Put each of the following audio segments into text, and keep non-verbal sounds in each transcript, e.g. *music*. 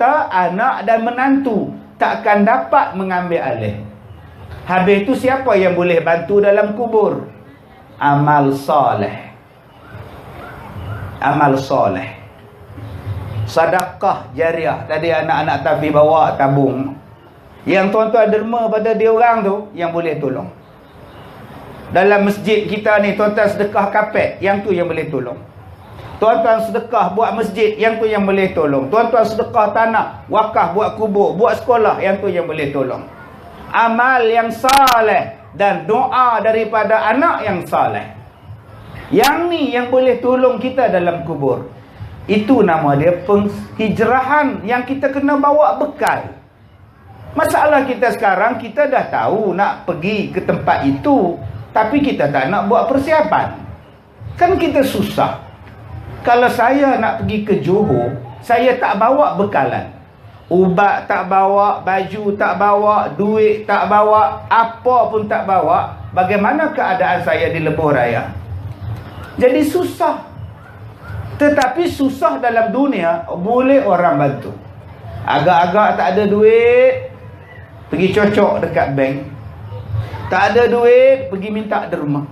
harta, anak dan menantu takkan dapat mengambil alih. Habis itu siapa yang boleh bantu dalam kubur? Amal soleh. Amal soleh. Sedekah jariah. Tadi anak-anak tapi bawa tabung. Yang tuan-tuan derma pada dia orang tu yang boleh tolong. Dalam masjid kita ni tuan-tuan sedekah kapet, yang tu yang boleh tolong. Tuan-tuan sedekah buat masjid, yang tu yang boleh tolong. Tuan-tuan sedekah tanah, wakaf buat kubur, buat sekolah, yang tu yang boleh tolong. Amal yang saleh dan doa daripada anak yang saleh. Yang ni yang boleh tolong kita dalam kubur. Itu nama dia penghijrahan yang kita kena bawa bekal. Masalah kita sekarang, kita dah tahu nak pergi ke tempat itu. Tapi kita tak nak buat persiapan. Kan kita susah. Kalau saya nak pergi ke Johor, saya tak bawa bekalan. Ubat tak bawa, baju tak bawa, duit tak bawa, apa pun tak bawa. Bagaimana keadaan saya di Lebuh Raya? Jadi susah. Tetapi susah dalam dunia, boleh orang bantu. Agak-agak tak ada duit, pergi cocok dekat bank tak ada duit pergi minta derma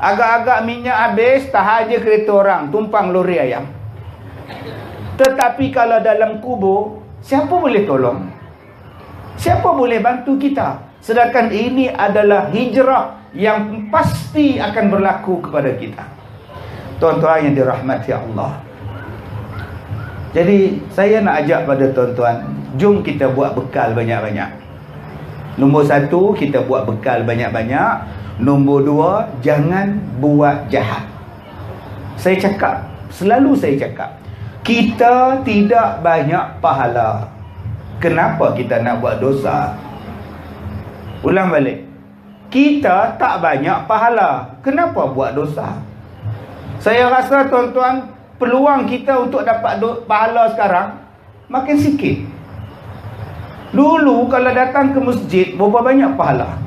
agak-agak minyak habis tahan je kereta orang. Tumpang lori ayam. Tetapi kalau dalam kubur siapa boleh tolong? Siapa boleh bantu kita? Sedangkan ini adalah hijrah yang pasti akan berlaku kepada kita. Tuan-tuan yang dirahmati Allah. Jadi saya nak ajak pada tuan-tuan jom kita buat bekal banyak-banyak. Nombor satu, kita buat bekal banyak-banyak. Nombor dua, jangan buat jahat. Saya cakap, selalu saya cakap, kita tidak banyak pahala. Kenapa kita nak buat dosa? Ulang balik. Kita tak banyak pahala. Kenapa buat dosa? Saya rasa tuan-tuan, peluang kita untuk dapat pahala sekarang makin sikit. Dulu kalau datang ke masjid berapa banyak pahala?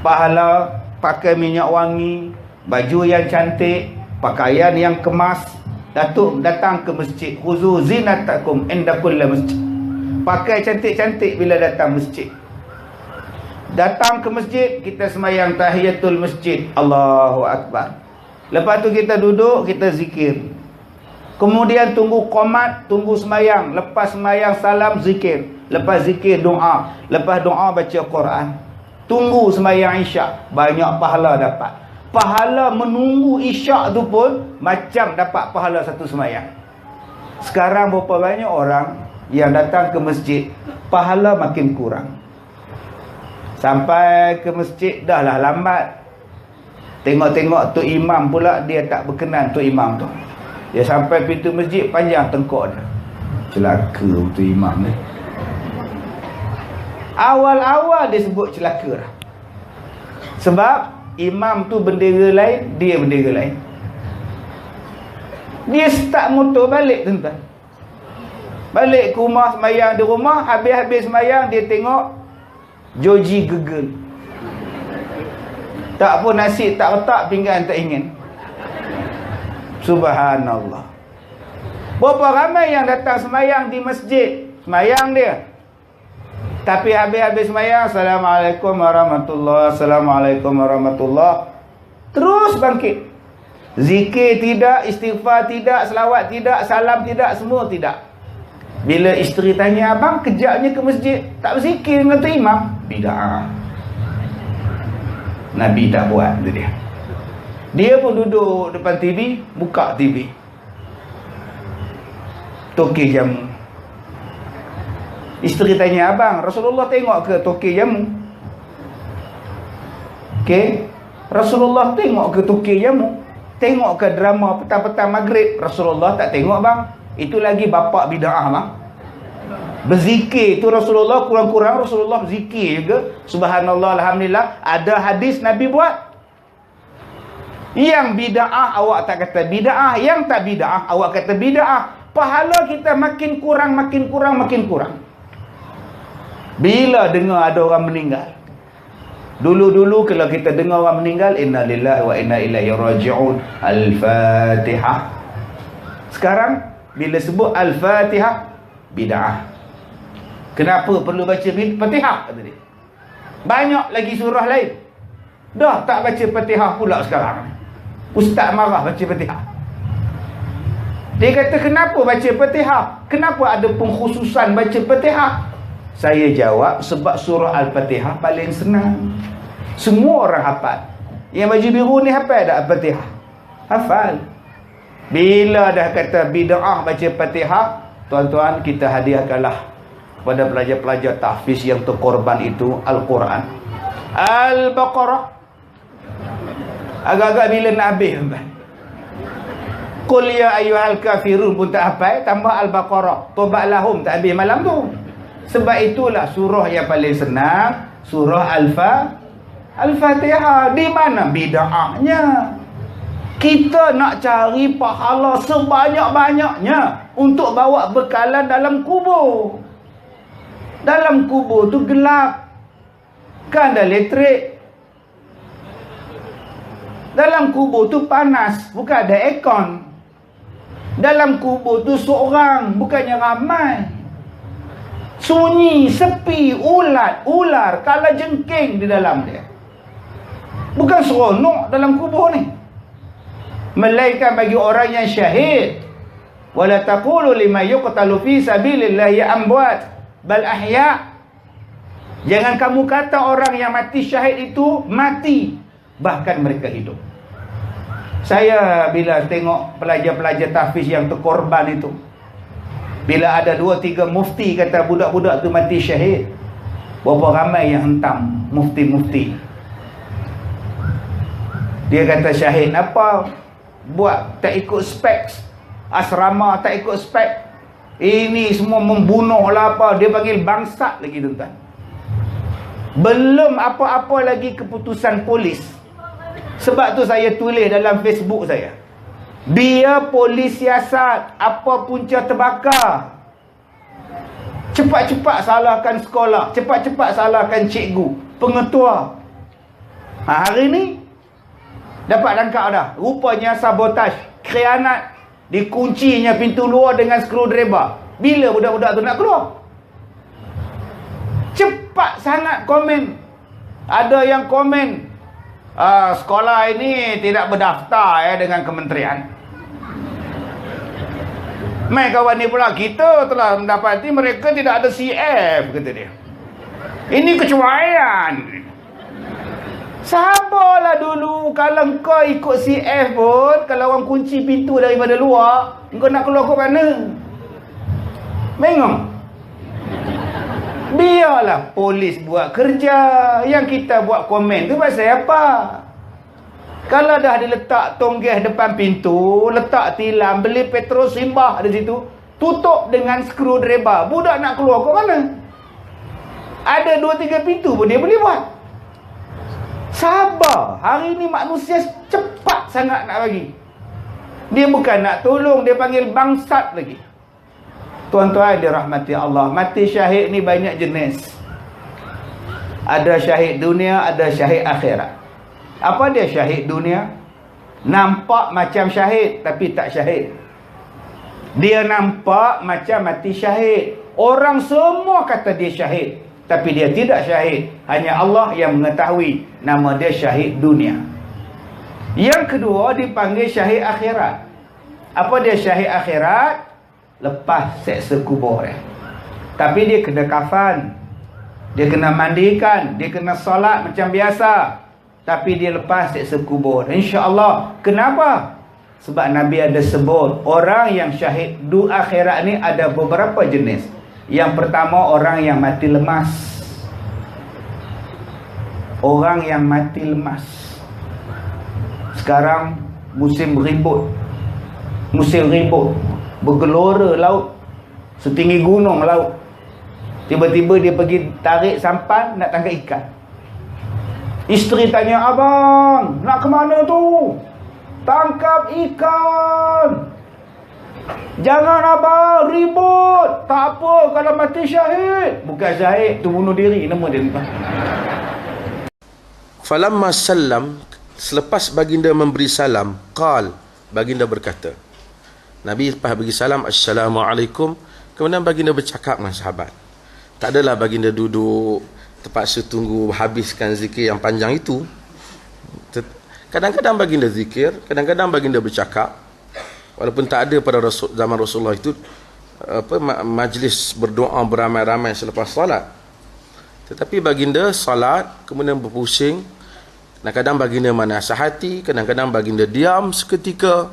Pahala pakai minyak wangi, baju yang cantik, pakaian yang kemas. Datuk datang ke masjid, khuzu zinatakum inda kulli masjid. Pakai cantik-cantik bila datang masjid. Datang ke masjid, kita semayang tahiyatul masjid. Allahu akbar. Lepas tu kita duduk, kita zikir. Kemudian tunggu komat, tunggu semayang. Lepas semayang salam zikir. Lepas zikir doa. Lepas doa baca Quran. Tunggu sembahyang isyak. Banyak pahala dapat. Pahala menunggu isyak tu pun macam dapat pahala satu sembahyang. Sekarang berapa banyak orang yang datang ke masjid. Pahala makin kurang. Sampai ke masjid dah lah lambat. Tengok-tengok tu imam pula dia tak berkenan tu imam tu. Dia sampai pintu masjid panjang tengkok dia. Celaka tu imam ni awal-awal dia sebut celaka lah. Sebab imam tu bendera lain, dia bendera lain. Dia start motor balik tuan-tuan. Balik ke rumah semayang di rumah, habis-habis semayang dia tengok Joji gegel. Tak pun nasi tak letak pinggan tak ingin. Subhanallah. Berapa ramai yang datang semayang di masjid, semayang dia, tapi habis-habis semayang Assalamualaikum warahmatullahi Assalamualaikum warahmatullahi. Terus bangkit. Zikir tidak, istighfar tidak, selawat tidak, salam tidak, semua tidak. Bila isteri tanya abang Kejaknya ke masjid? Tak berzikir dengan tu imam. Bida'ah Nabi tak buat tu dia. Dia pun duduk depan TV Buka TV Tokeh jamu Isteri tanya abang, Rasulullah tengok ke toke jamu? Okey. Rasulullah tengok ke toke jamu? Tengok ke drama petang-petang maghrib? Rasulullah tak tengok bang. Itu lagi bapak bid'ah bang. Berzikir tu Rasulullah kurang-kurang Rasulullah berzikir juga. Subhanallah alhamdulillah ada hadis Nabi buat. Yang bid'ah awak tak kata bid'ah, yang tak bid'ah awak kata bid'ah. Pahala kita makin kurang makin kurang makin kurang. Bila dengar ada orang meninggal. Dulu-dulu kalau kita dengar orang meninggal, inna lillahi wa inna ilaihi raji'un. Al-Fatihah. Sekarang bila sebut Al-Fatihah, bid'ah. Kenapa perlu baca Fatihah kata dia? Banyak lagi surah lain. Dah tak baca Fatihah pula sekarang. Ustaz marah baca Fatihah. Dia kata kenapa baca Fatihah? Kenapa ada pengkhususan baca Fatihah? Saya jawab sebab surah Al-Fatihah paling senang. Semua orang hafal. Yang baju biru ni hafal tak Al-Fatihah? Hafal. Bila dah kata bid'ah baca Fatihah, tuan-tuan kita hadiahkanlah kepada pelajar-pelajar tahfiz yang terkorban itu Al-Quran. Al-Baqarah. Agak-agak bila nak habis tuan. Qul ya ayyuhal kafirun pun tak hafal, tambah Al-Baqarah. Tobat lahum tak habis malam tu. Sebab itulah surah yang paling senang, surah Al-Fa Al-Fatihah. Di mana bid'ahnya? Kita nak cari pahala sebanyak-banyaknya untuk bawa bekalan dalam kubur. Dalam kubur tu gelap. Kan ada elektrik. Dalam kubur tu panas, bukan ada aircon. Dalam kubur tu seorang, bukannya ramai. Sunyi, sepi, ulat, ular, kala jengking di dalam dia. Bukan seronok dalam kubur ni. Melainkan bagi orang yang syahid. Wala taqulu lima yuqtalu fi sabilillahi amwat. Bal ahya. Jangan kamu kata orang yang mati syahid itu mati. Bahkan mereka hidup. Saya bila tengok pelajar-pelajar tahfiz yang terkorban itu bila ada dua tiga mufti kata budak-budak tu mati syahid berapa ramai yang hentam mufti-mufti. Dia kata syahid apa buat tak ikut spek asrama tak ikut spek ini semua membunuh lah apa? Dia panggil bangsat lagi tuan-tuan. Belum apa-apa lagi keputusan polis. Sebab tu saya tulis dalam facebook saya dia polis siasat apa punca terbakar cepat-cepat salahkan sekolah cepat-cepat salahkan cikgu pengetua ha, hari ni Dapat tangkap dah. Rupanya sabotaj. Khianat. Dikuncinya pintu luar dengan screwdriver. Bila budak-budak tu nak keluar? Cepat sangat komen. Ada yang komen. Uh, sekolah ini tidak berdaftar ya, dengan kementerian. Mai kawan ni pula kita telah mendapati mereka tidak ada CF kata dia. Ini kecuaian. Sabarlah dulu Kalau kau ikut CF pun Kalau orang kunci pintu daripada luar Kau nak keluar ke mana Mengok Biarlah polis buat kerja Yang kita buat komen tu pasal apa Kalau dah diletak tonggeh depan pintu Letak tilam Beli petrol simbah di situ Tutup dengan screwdriver Budak nak keluar ke mana Ada dua tiga pintu pun dia boleh buat Sabar. Hari ni manusia cepat sangat nak bagi. Dia bukan nak tolong, dia panggil bangsat lagi. Tuan-tuan dirahmati Allah. Mati syahid ni banyak jenis. Ada syahid dunia, ada syahid akhirat. Apa dia syahid dunia? Nampak macam syahid tapi tak syahid. Dia nampak macam mati syahid. Orang semua kata dia syahid tapi dia tidak syahid hanya Allah yang mengetahui nama dia syahid dunia yang kedua dipanggil syahid akhirat apa dia syahid akhirat lepas seksa kubur ya. tapi dia kena kafan dia kena mandikan dia kena solat macam biasa tapi dia lepas seksa kubur insya-Allah kenapa sebab Nabi ada sebut orang yang syahid du akhirat ni ada beberapa jenis yang pertama orang yang mati lemas. Orang yang mati lemas. Sekarang musim ribut. Musim ribut. Bergelora laut. Setinggi gunung laut. Tiba-tiba dia pergi tarik sampan nak tangkap ikan. Isteri tanya, "Abang, nak ke mana tu?" "Tangkap ikan." Jangan abang ribut. Tak apa kalau mati syahid. Bukan syahid, tu bunuh diri nama dia. Falamma sallam selepas baginda memberi salam, qal baginda berkata. Nabi lepas bagi salam assalamualaikum Kemudian baginda bercakap dengan sahabat. Tak adalah baginda duduk terpaksa tunggu habiskan zikir yang panjang itu. Kadang-kadang baginda zikir, kadang-kadang baginda bercakap. Walaupun tak ada pada Rasul, zaman Rasulullah itu apa majlis berdoa beramai-ramai selepas salat. Tetapi baginda salat kemudian berpusing. Kadang-kadang baginda manasihati, kadang-kadang baginda diam seketika.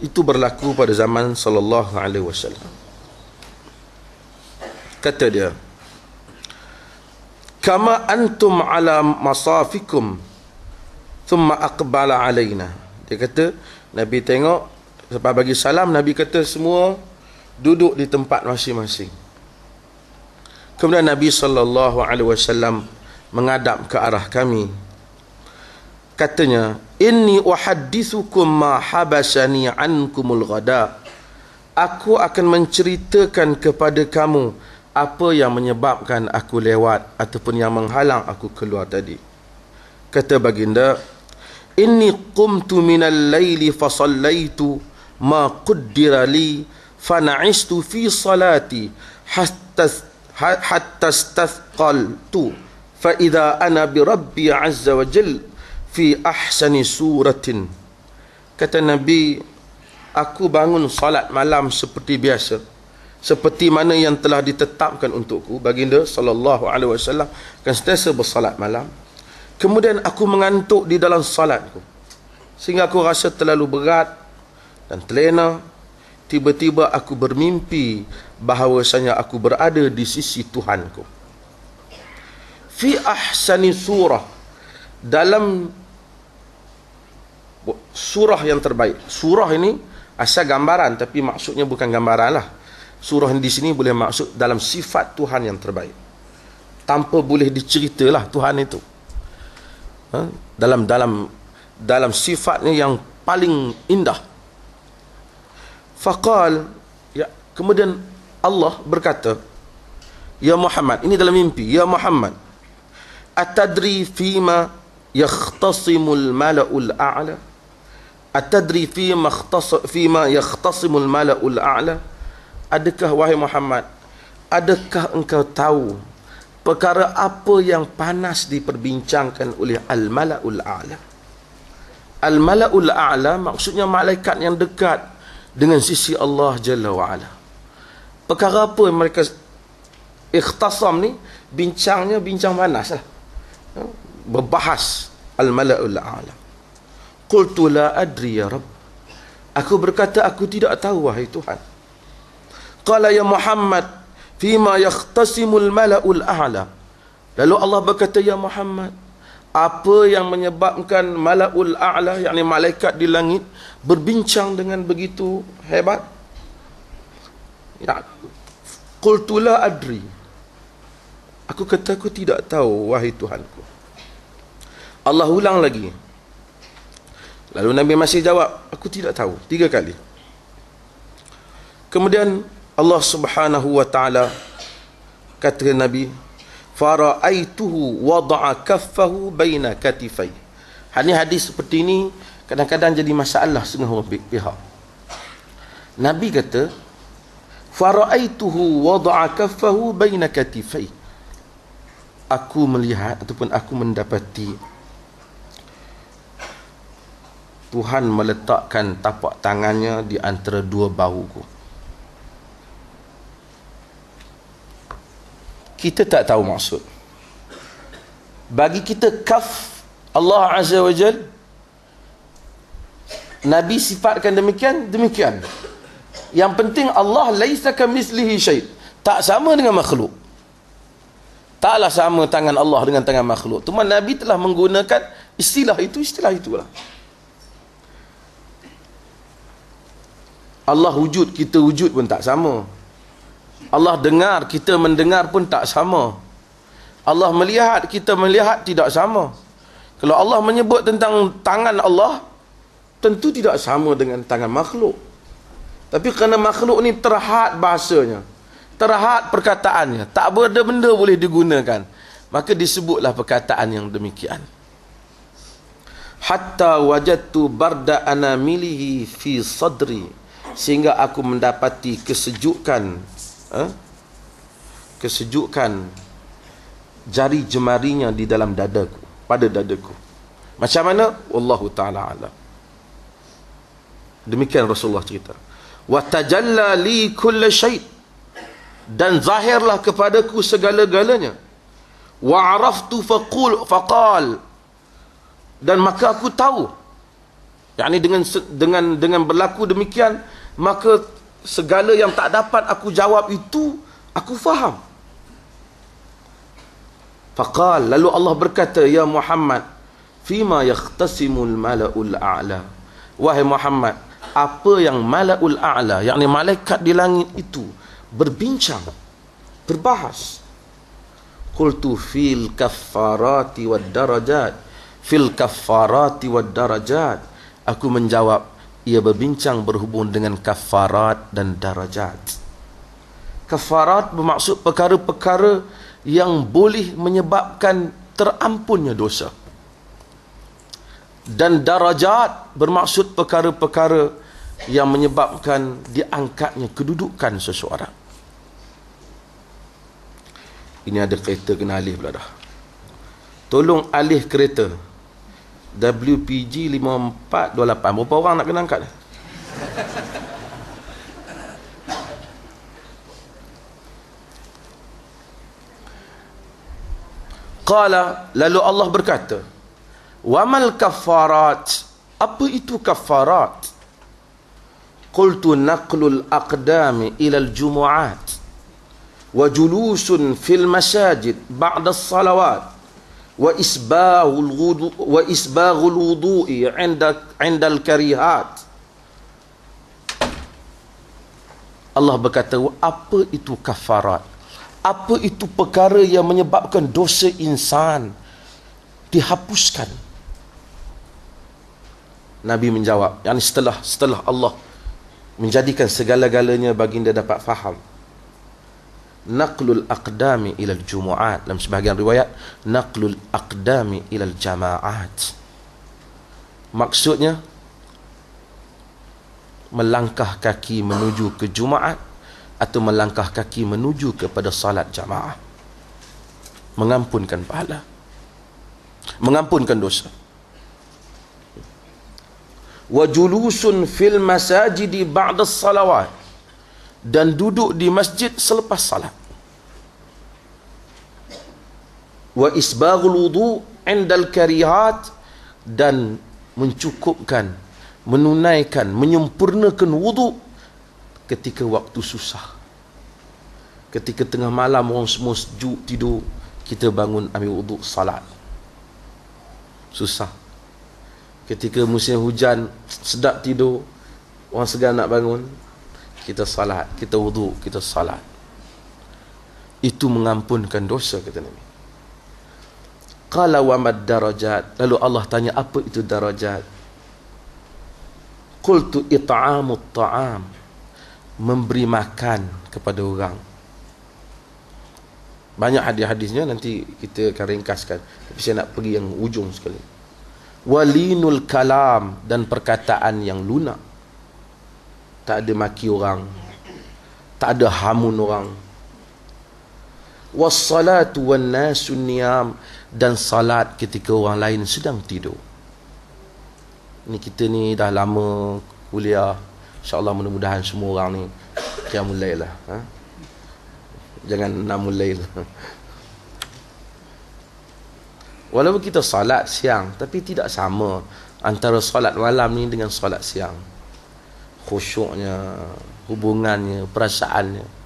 Itu berlaku pada zaman sallallahu alaihi wasallam. Kata dia kama antum ala masafikum thumma aqbala alaina. Dia kata nabi tengok sebab bagi salam nabi kata semua duduk di tempat masing-masing. Kemudian nabi sallallahu alaihi wasallam menghadap ke arah kami katanya inni uhaddithukum ma habasani ankumul ghada aku akan menceritakan kepada kamu apa yang menyebabkan aku lewat ataupun yang menghalang aku keluar tadi. Kata baginda inni qumtu minal laili fa sallaitu ma qaddara li fa na'istu fi salati hatta hatta istathqaltu fa idza ana bi rabbi azza wa jal fi ahsani suratin. Kata nabi aku bangun salat malam seperti biasa. Seperti mana yang telah ditetapkan untukku baginda sallallahu alaihi wasallam akan sentiasa bersalat malam. Kemudian aku mengantuk di dalam salatku sehingga aku rasa terlalu berat dan terlena. Tiba-tiba aku bermimpi bahawasanya aku berada di sisi Tuhanku. Fi ahsani surah dalam surah yang terbaik. Surah ini asal gambaran tapi maksudnya bukan gambaran lah. Surah di sini boleh maksud dalam sifat Tuhan yang terbaik. Tanpa boleh diceritalah Tuhan itu. Ha? dalam dalam dalam sifatnya yang paling indah. Faqal ya kemudian Allah berkata ya Muhammad ini dalam mimpi ya Muhammad atadri fima yakhtasimul mala'ul a'la atadri fima yakhtas fima yakhtasimul mala'ul a'la? Adakah wahai Muhammad Adakah engkau tahu Perkara apa yang panas diperbincangkan oleh Al-Mala'ul A'la? Al-Mala'ul A'la maksudnya malaikat yang dekat Dengan sisi Allah Jalla wa'ala. Perkara apa yang mereka Ikhtasam ni? Bincangnya bincang panas lah Berbahas Al-Mala'ul A'la Qultu la adri ya Rabb Aku berkata aku tidak tahu wahai Tuhan Qala ya Muhammad fima yakhtasimul mala'ul a'la. Lalu Allah berkata ya Muhammad, apa yang menyebabkan mala'ul a'la yakni malaikat di langit berbincang dengan begitu hebat? Ya. Qultu la adri. Aku kata aku tidak tahu wahai Tuhanku. Allah ulang lagi. Lalu Nabi masih jawab, aku tidak tahu. Tiga kali. Kemudian Allah Subhanahu wa taala kata Nabi faraaituhu wada'a kaffahu baina katifai hadis hadis seperti ini kadang-kadang jadi masalah setengah pihak Nabi kata faraaituhu wada'a kaffahu baina katifai aku melihat ataupun aku mendapati Tuhan meletakkan tapak tangannya di antara dua bahuku. Kita tak tahu maksud. Bagi kita kaf Allah Azza wa Jal Nabi sifatkan demikian demikian. Yang penting Allah laisa kamislihi syait tak sama dengan makhluk. Taklah sama tangan Allah dengan tangan makhluk. Cuma Nabi telah menggunakan istilah itu istilah itulah Allah wujud kita wujud pun tak sama Allah dengar, kita mendengar pun tak sama. Allah melihat, kita melihat tidak sama. Kalau Allah menyebut tentang tangan Allah, tentu tidak sama dengan tangan makhluk. Tapi kerana makhluk ni terhad bahasanya, terhad perkataannya, tak ada benda boleh digunakan, maka disebutlah perkataan yang demikian. Hatta wajadtu barda anamilihi fi sadri sehingga aku mendapati kesejukan eh, kesejukan jari jemarinya di dalam dadaku pada dadaku. Macam mana? Wallahu taala alam. Demikian Rasulullah cerita. Wa tajalla li kull syai. Dan zahirlah kepadaku segala-galanya. Wa araftu faqul faqal. Dan maka aku tahu. Yakni dengan dengan dengan berlaku demikian maka segala yang tak dapat aku jawab itu aku faham. Faqal lalu Allah berkata ya Muhammad fima yakhtasimul malaul a'la? Wahai Muhammad apa yang malaul a'la yakni malaikat di langit itu berbincang berbahas? Qultu fil kaffarati wad darajat. Fil kaffarati wad darajat. Aku menjawab ia berbincang berhubung dengan kafarat dan darajat. Kafarat bermaksud perkara-perkara yang boleh menyebabkan terampunnya dosa. Dan darajat bermaksud perkara-perkara yang menyebabkan diangkatnya kedudukan seseorang. Ini ada kereta kena alih pula dah. Tolong alih kereta WPG 5428 berapa orang nak kena angkat Qala lalu Allah berkata Wamal kafarat apa itu kafarat Qultu naqlul aqdami ila al-jumu'at wa julusun fil masajid ba'da as-salawat wudu'i 'inda 'inda al-karihat Allah berkata apa itu kafarat? Apa itu perkara yang menyebabkan dosa insan? Dihapuskan. Nabi menjawab yang setelah setelah Allah menjadikan segala-galanya baginda dapat faham naqlul aqdami ila jumuat. Dalam sebahagian riwayat naqlul aqdami ila jamaat. Maksudnya melangkah kaki menuju ke jumaat atau melangkah kaki menuju kepada salat jamaah. Mengampunkan pahala. Mengampunkan dosa. Wa julusun fil masajidi ba'da salawat dan duduk di masjid selepas salat. Wa isbaghul wudu indal karihat dan mencukupkan menunaikan menyempurnakan wudu ketika waktu susah. Ketika tengah malam orang semua sejuk tidur kita bangun ambil wudu salat. Susah. Ketika musim hujan sedap tidur orang segar nak bangun kita salat, kita wudu, kita salat. Itu mengampunkan dosa kata Nabi. Qala wa mad darajat? Lalu Allah tanya apa itu darajat? Qultu it'amut ta'am. Memberi makan kepada orang. Banyak hadis-hadisnya nanti kita akan ringkaskan. Tapi saya nak pergi yang ujung sekali. Walinul kalam dan perkataan yang lunak tak ada maki orang. Tak ada hamun orang. Wassalatu wan nasu niyam. Dan salat ketika orang lain sedang tidur. Ni kita ni dah lama kuliah. Insyaallah mudah-mudahan semua orang ni qiyamul lail lah ha? jangan namul lail. *laughs* Walaupun kita salat siang tapi tidak sama antara salat malam ni dengan salat siang khusyuknya hubungannya perasaannya